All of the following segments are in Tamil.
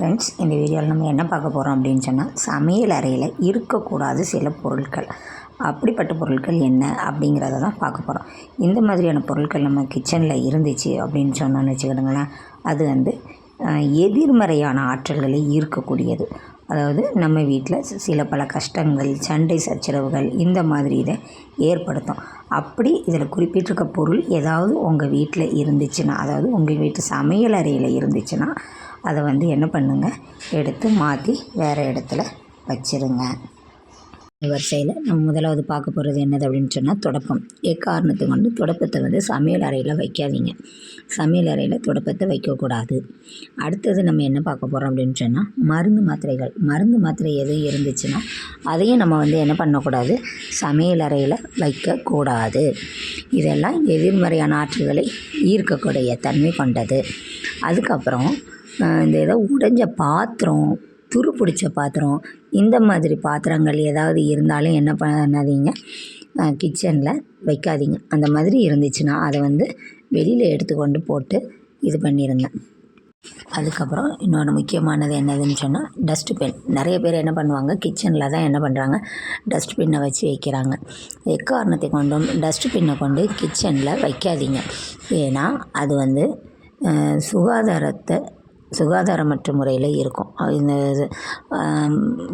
ஃப்ரெண்ட்ஸ் இந்த வீடியோவில் நம்ம என்ன பார்க்க போகிறோம் அப்படின்னு சொன்னால் சமையல் அறையில் இருக்கக்கூடாது சில பொருட்கள். அப்படிப்பட்ட பொருட்கள் என்ன அப்படிங்கிறத தான் பார்க்க போகிறோம் இந்த மாதிரியான பொருட்கள் நம்ம கிச்சனில் இருந்துச்சு அப்படின்னு சொன்னோன்னு வச்சுக்கிடுங்களேன். அது வந்து எதிர்மறையான ஆற்றல்களை ஈர்க்கக்கூடியது. அதாவது நம்ம வீட்டில் சில பல கஷ்டங்கள் சண்டை சச்சரவுகள் இந்த மாதிரி இதை ஏற்படுத்தும். அப்படி இதில் குறிப்பிட்டிருக்க பொருள் ஏதாவது உங்கள் வீட்டில் இருந்துச்சுன்னா அதாவது உங்கள் வீட்டு சமையல் அறையில் இருந்துச்சுன்னா அதை வந்து என்ன பண்ணுங்கள் எடுத்து மாற்றி வேறு இடத்துல வச்சுருங்க. வரிசையில் நம்ம முதலாவது பார்க்க போகிறது என்னது அப்படின்னு சொன்னால் தொடப்பம் எக்காரணத்தை கொண்டு தொடப்பத்தை வந்து சமையல் அறையில் வைக்காதீங்க. சமையல் அறையில் தொடப்பத்தை வைக்கக்கூடாது அடுத்தது நம்ம என்ன பார்க்க போகிறோம் அப்படின்னு சொன்னால் மருந்து மாத்திரைகள். மருந்து மாத்திரை எதுவும் இருந்துச்சுன்னா அதையும் நம்ம வந்து என்ன பண்ணக்கூடாது? சமையல் அறையில் வைக்கக்கூடாது இதெல்லாம் எதிர்மறையான ஆற்றல்களை ஈர்க்கக்கூடிய தன்மை கொண்டது. அதுக்கப்புறம் இந்த ஏதோ உடைஞ்ச பாத்திரம் துரு பிடிச்ச பாத்திரம் இந்த மாதிரி பாத்திரங்கள் ஏதாவது இருந்தாலும் என்ன பண்ணாதீங்க. கிச்சனில் வைக்காதீங்க. அந்த மாதிரி இருந்துச்சுன்னா அதை வந்து வெளியில் எடுத்துக்கொண்டு போட்டு இது பண்ணிடுங்க அதுக்கப்புறம் இன்னொன்று முக்கியமானது என்னதுன்னு சொன்னால் டஸ்ட்பின் நிறைய பேர் என்ன பண்ணுவாங்க கிச்சனில் தான் என்ன பண்ணுறாங்க டஸ்ட்பின்னை வச்சு வைக்கிறாங்க. எக்காரணத்தை கொண்டும் டஸ்ட்பின்னை கொண்டு கிச்சனில் வைக்காதீங்க. ஏன்னா அது வந்து சுகாதாரத்தை சுகாதாரமற்ற முறையில் இருக்கும். இந்த இது,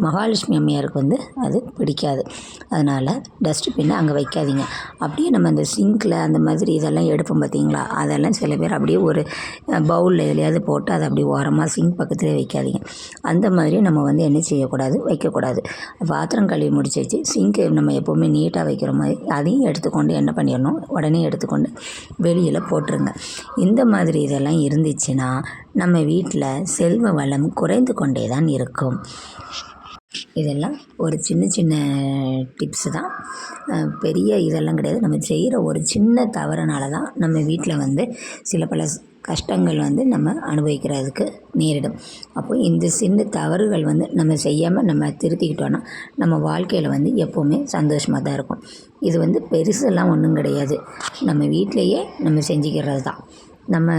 மகாலட்சுமி அம்மையாருக்கு வந்து அது பிடிக்காது. அதனால் டஸ்ட்பின்னை அங்கே வைக்காதீங்க. அப்படியே நம்ம அந்த சிங்கில் அந்த மாதிரி இதெல்லாம் எடுப்போம் பார்த்தீங்களா அதெல்லாம் சில பேர் அப்படியே ஒரு பவுலில் எதுலையாவது போட்டு அதை அப்படியே ஓரமாக சிங்க் பக்கத்துலேயே வைக்காதீங்க. அந்த மாதிரி நம்ம வந்து என்ன செய்யக்கூடாது? வைக்கக்கூடாது. பாத்திரம் கழுவி முடிச்சிச்சு. சிங்க்கு நம்ம எப்போவுமே நீட்டாக வைக்கிற மாதிரி அதையும் எடுத்துக்கொண்டு என்ன பண்ணிடணும்? உடனே எடுத்துக்கொண்டு வெளியில் போட்டுருங்க. இந்த மாதிரி இதெல்லாம் இருந்துச்சுன்னா நம்ம வீட்டில் செல்வ வளம் குறைந்து கொண்டே தான் இருக்கும். இதெல்லாம் ஒரு சின்ன சின்ன டிப்ஸு தான். பெரிய இதெல்லாம் கிடையாது. நம்ம செய்கிற ஒரு சின்ன தவறுனால தான் நம்ம வீட்டில் வந்து சில பல கஷ்டங்கள் வந்து நம்ம அனுபவிக்கிறதுக்கு நேரிடும். அப்போ இந்த சின்ன தவறுகள் வந்து நம்ம செய்யாமல் நம்ம திருத்திக்கிட்டோன்னா நம்ம வாழ்க்கையில் வந்து எப்போவுமே சந்தோஷமாக தான் இருக்கும். இது வந்து பெருசெல்லாம் ஒன்றும் கிடையாது. நம்ம வீட்டிலையே நம்ம செஞ்சுக்கிறது தான் நம்ம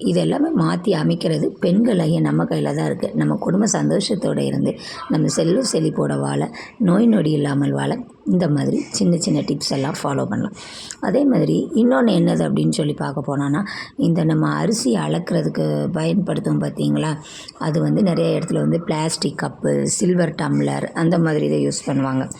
இது எல்லாமே மாற்றி அமைக்கிறது பெண்களாகிய நம்ம கையில் தான் இருக்குது நம்ம குடும்ப சந்தோஷத்தோடு இருந்து நம்ம செல்வ செழிப்போட வாழ நோய் நொடி இல்லாமல் வாழ இந்த மாதிரி சின்ன சின்ன டிப்ஸ் எல்லாம் ஃபாலோ பண்ணலாம். அதே மாதிரி இன்னொன்று என்னது அப்படின்னு சொல்லி பார்க்க போனோன்னா இந்த நம்ம அரிசி அளக்கிறதுக்கு பயன்படுத்தும் பார்த்தீங்களா? அது வந்து நிறைய இடத்துல வந்து பிளாஸ்டிக் கப்பு சில்வர் டம்ளர் அந்த மாதிரி இதை யூஸ் பண்ணுவாங்க.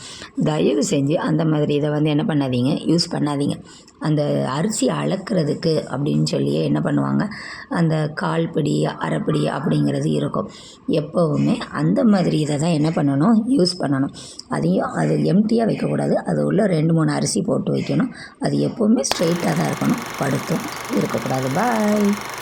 தயவு செஞ்சு அந்த மாதிரி இதை வந்து என்ன பண்ணாதீங்க யூஸ் பண்ணாதீங்க. அந்த அரிசி அளக்கிறதுக்கு அப்படின்னு சொல்லியே என்ன பண்ணுவாங்க? அந்த கால் பிடி அரைப்பிடி அப்படிங்கிறது இருக்கும். எப்போவுமே அந்த மாதிரி இதை தான் என்ன பண்ணணும்? யூஸ் பண்ணணும். அதையும் அது எம்டியாக வைக்கக்கூடாது. அது உள்ள ரெண்டு மூணு அரிசி போட்டு வைக்கணும். அது எப்போவுமே ஸ்ட்ரெயிட்டாக தான் இருக்கணும். படுத்தும். இருக்கக்கூடாது. பாய்